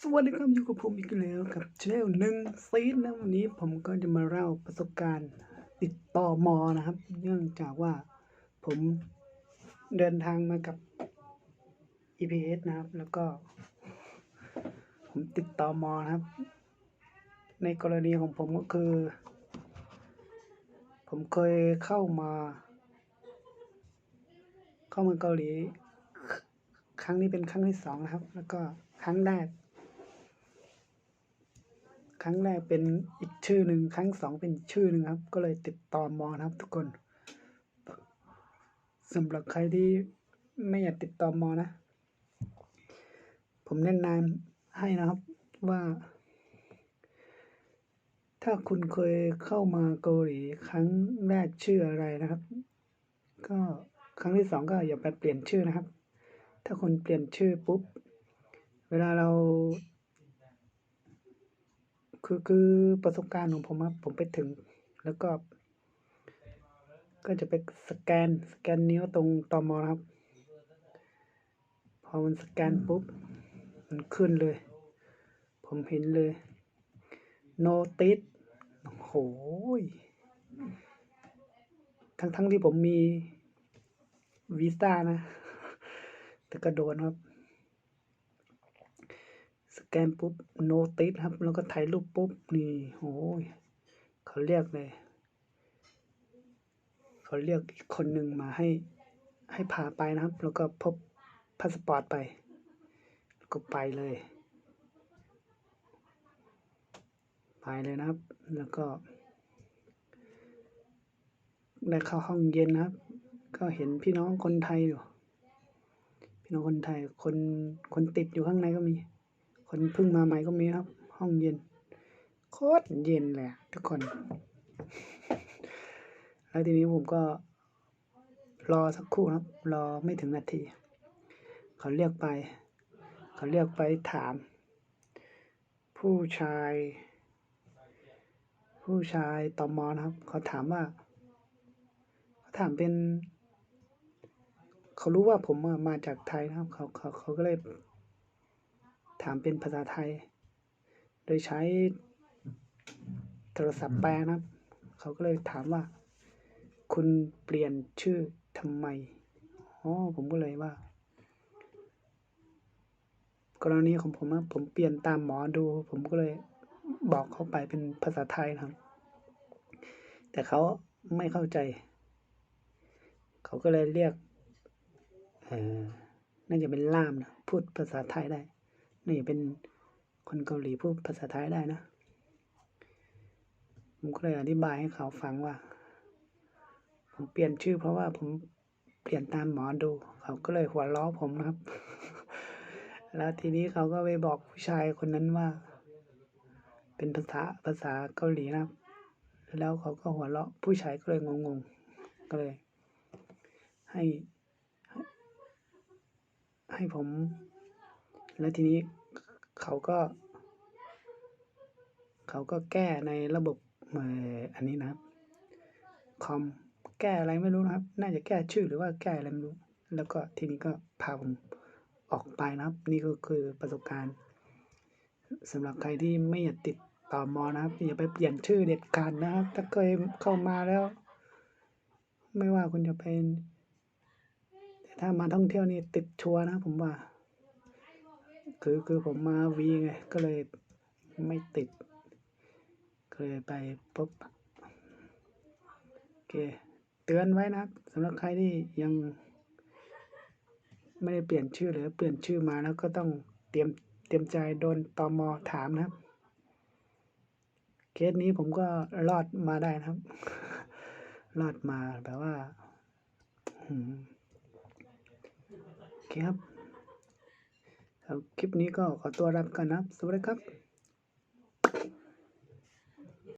สวัสดีครับอยู่กับผมอีกแล้วกับช anel หนึ่งซีดนะวันนี้ผมก็จะมาเล่าประสบการณ์ติดต่อมอนะครับ เนื่องจากว่าผมเดินทางมากับ EPS นะครับ แล้วก็ ผมติดต่อมอนะครับ ในกรณีของผมก็คือ ผมเคยเข้ามา เข้ามาเกาหลี ครั้งนี้เป็นครั้งที่สองนะครับ แล้วก็ครั้งแรก รั้งแรกเป็นอีกชื่อหนึ่งครั้งสองเป็นชื่อหนึ่งครับ ก็เลยติดต่อมอนะครับ ทุกคนสำหรับใครที่ไม่อยากติดต่อมอนะ ผมแนะนำให้นะครับว่า ถ้าคุณเคยเข้ามาเกาหลีครั้งแรกชื่ออะไรนะครับ ก็ครั้งที่สองก็อย่าไปเปลี่ยนชื่อนะครับ ถ้าคนเปลี่ยนชื่อปุ๊บ เวลาเรา คือคือประสบการณ์ของผมครับผมไปถึง แล้วก็ ก็จะไปสแกนสแกนนิ้วตรงตอมอนะครับ พอมันสแกนปุ๊บ มันขึ้นเลย ผมเห็นเลย notice โอ้โหยทั้งทั้งที่ผมมีวีซ่านะ แต่ก็โดนครับ สแกนปุ๊บโนติสครับ แล้วก็ถ่ายรูปปุ๊บ นี่โอ้ยเขาเรียกเลยเขาเรียกอีกคนหนึ่งมาให้ให้พาไปนะครับ แล้วก็พบพาสปอร์ตไป ก็ไปเลย ไปเลยนะครับ แล้วก็ ได้เข้าห้องเย็นนะครับ ก็เห็นพี่น้องคนไทยอยู่ พี่น้องคนไทยคนคนติดอยู่ข้างในก็มี คนเพิ่งมาใหม่ก็มีครับ ห้องเย็น โคตรเย็นเลยอะทุกคน แล้วทีนี้ผมก็ รอสักครู่นะครับ รอไม่ถึงนาที เขาเรียกไป เขาเรียกไปถาม ผู้ชาย ผู้ชายตอมอนครับ เขาถามว่า เขาถามเป็น เขารู้ว่าผมมาจากไทยนะครับ เขาเขาเขาก็เลย ถามเป็นภาษาไทย โดยใช้โทรศัพท์แปลนะครับ เขาก็เลยถามว่า คุณเปลี่ยนชื่อทำไมอ๋อผมก็เลยว่า กรณีของผมนะผมเปลี่ยนตามหมอดู ผมก็เลยบอกเขาไปเป็นภาษาไทยนะครับ แต่เขาไม่เข้าใจ เขาก็เลยเรียกเออน่าจะเป็นล่ามนะ พูดภาษาไทยได้ นี่เป็นคนเกาหลีพูดภาษาไทยได้นะ ผมก็เลยอธิบายให้เขาฟังว่า ผมเปลี่ยนชื่อเพราะว่าผมเปลี่ยนตามหมอดู เขาก็เลยหัวล้อผมนะครับ แล้วทีนี้เขาก็ไปบอกผู้ชายคนนั้นว่า เป็นภาษาภาษาเกาหลีนะครับ แล้วเขาก็หัวเราะผู้ชายก็เลยงงๆ ก็เลย ให้ ให้ผม แล้วทีนี้เขาก็ เขาก็แก้ในระบบเอ่ออันนี้นะครับคอมแก้อะไรไม่รู้นะครับ น่าจะแก้ชื่อหรือว่าแก้อะไรไม่รู้ แล้วก็ทีนี้ก็พาผมออกไปนะครับ นี่ก็คือประสบการณ์สำหรับใครที่ไม่อยากติดต่อมอนะครับอย่าไปเปลี่ยนชื่อเด็ดขาดนะครับ ถ้าเคยเข้ามาแล้ว ไม่ว่าคุณจะเป็นแต่ถ้ามาท่องเที่ยวนี่ติดชัวร์นะผมว่า คือคือผมมาวีไง ก็เลยไม่ติดก็เลยไปปุ๊บโอเค เตือนไว้นะครับสำหรับใครที่ยัง ไม่ได้เปลี่ยนชื่อหรือเปลี่ยนชื่อมาแล้วก็ต้องเตรียมเตรียมใจโดนตอมอถามนะครับ เคสนี้ผมก็รอดมาได้นะครับ รอดมาแบบว่าโอเคครับ ครับคลิปนี้ก็ขอตัวลาไปก่อนนะสวัสดีครับ